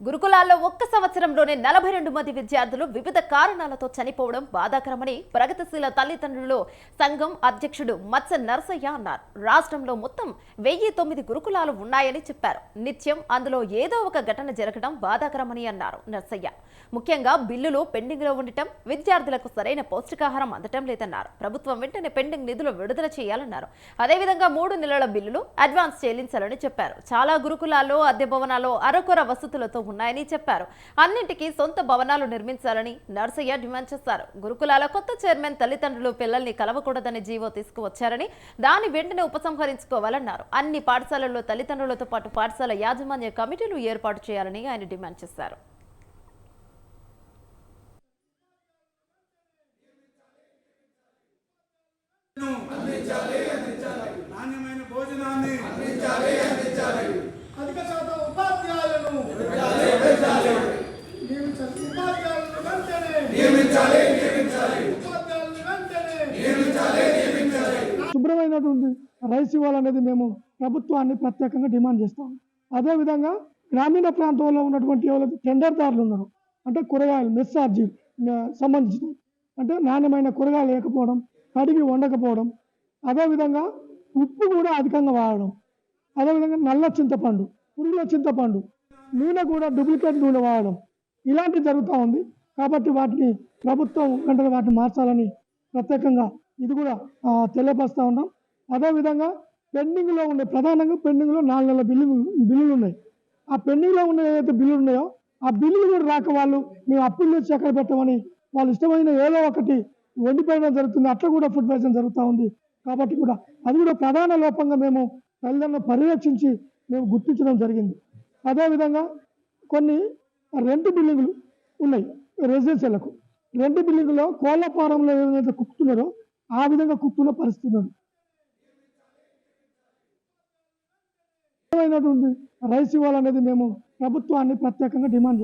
గురుకులాల్లో ఒక్క సంవత్సరంలోనే నలభై రెండు మంది విద్యార్థులు వివిధ కారణాలతో చనిపోవడం బాధాకరమని ప్రగతిశీల తల్లిదండ్రులు సంఘం అధ్యక్షుడు మత్స నరసయ్య అన్నారు. రాష్ట్రంలో మొత్తం వెయ్యి తొమ్మిది గురుకులాలు ఉన్నాయని చెప్పారు. నిత్యం అందులో ఏదో ఒక ఘటన జరగడం బాధాకరమని అన్నారు నరసయ్య. ముఖ్యంగా బిల్లులు పెండింగ్లో ఉండటం విద్యార్థులకు సరైన పౌష్టికాహారం అందటం లేదన్నారు. ప్రభుత్వం వెంటనే పెండింగ్ నిధులు విడుదల చేయాలన్నారు. అదేవిధంగా మూడు నెలల బిల్లులు అడ్వాన్స్ చెల్లించాలని చెప్పారు. చాలా గురుకులాల్లో అద్దె భవనాల్లో అరకొర వసతులతో ఉన్నాయని చెప్పారు. అన్నింటికీ సొంత భవనాలు నిర్మించాలని నర్సయ్య డిమాండ్ చేశారు. గురుకులాల కొత్త చైర్మన్ తల్లిదండ్రులు పిల్లల్ని కలవకూడదని జీవో తీసుకువచ్చారని దాని వెంటనే ఉపసంహరించుకోవాలన్నారు. అన్ని పాఠశాలల్లో తల్లిదండ్రులతో పాటు పాఠశాల యాజమాన్య కమిటీలు ఏర్పాటు చేయాలని ఆయన డిమాండ్ చేశారు. నాణ్యమైన శుభ్రమైనటువంటి రైస్ ఇవ్వాలనేది మేము ప్రభుత్వాన్ని ప్రత్యేకంగా డిమాండ్ చేస్తాం. అదేవిధంగా గ్రామీణ ప్రాంతంలో ఉన్నటువంటి ఎవరైతే టెండర్దారులు ఉన్నారు అంటే కూరగాయలు మెస్ సంబంధించిన అంటే నాణ్యమైన కూరగాయలు లేకపోవడం కడిగి వండకపోవడం అదేవిధంగా ఉప్పు కూడా అధికంగా వాడడం అదేవిధంగా నల్ల చింతపండు పురుగుల చింతపండు నూనె కూడా డూప్లికేట్ నూనె వాడడం ఇలాంటివి జరుగుతూ ఉంది. కాబట్టి వాటిని ప్రభుత్వం వెంటనే వాటిని మార్చాలని ప్రత్యేకంగా ఇది కూడా తెలియపరుస్తూ ఉన్నాం. అదేవిధంగా పెండింగ్లో ఉండే ప్రధానంగా పెండింగ్లో నాలుగు నెలల బిల్లు బిల్లులు ఉన్నాయి. ఆ పెండింగ్లో ఉన్న ఏదైతే బిల్లులు ఉన్నాయో ఆ బిల్లులు కూడా రాక వాళ్ళు మేము అప్పులు తెచ్చి ఎక్కడ పెట్టమని వాళ్ళు ఇష్టమైన ఏదో ఒకటి వండిపోయడం జరుగుతుంది. అట్లా కూడా ఫుడ్ పాయిజన్ జరుగుతూ ఉంది. కాబట్టి కూడా అది కూడా ప్రధాన లోపంగా మేము తల్లిదండ్రులను పరిరక్షించి మేము గుర్తించడం జరిగింది. అదేవిధంగా కొన్ని రెండు బిల్డింగులు ఉన్నాయి రెసిడెన్సీలకు రెండు బిల్డింగులో కోళ్ళ ఫారంలో ఏదైతే కుక్కుతున్నారో ఆ విధంగా కుక్కున్న పరిస్థితి ఏమైనటువంటి రైస్ ఇవ్వాలనేది మేము ప్రభుత్వాన్ని ప్రత్యేకంగా డిమాండ్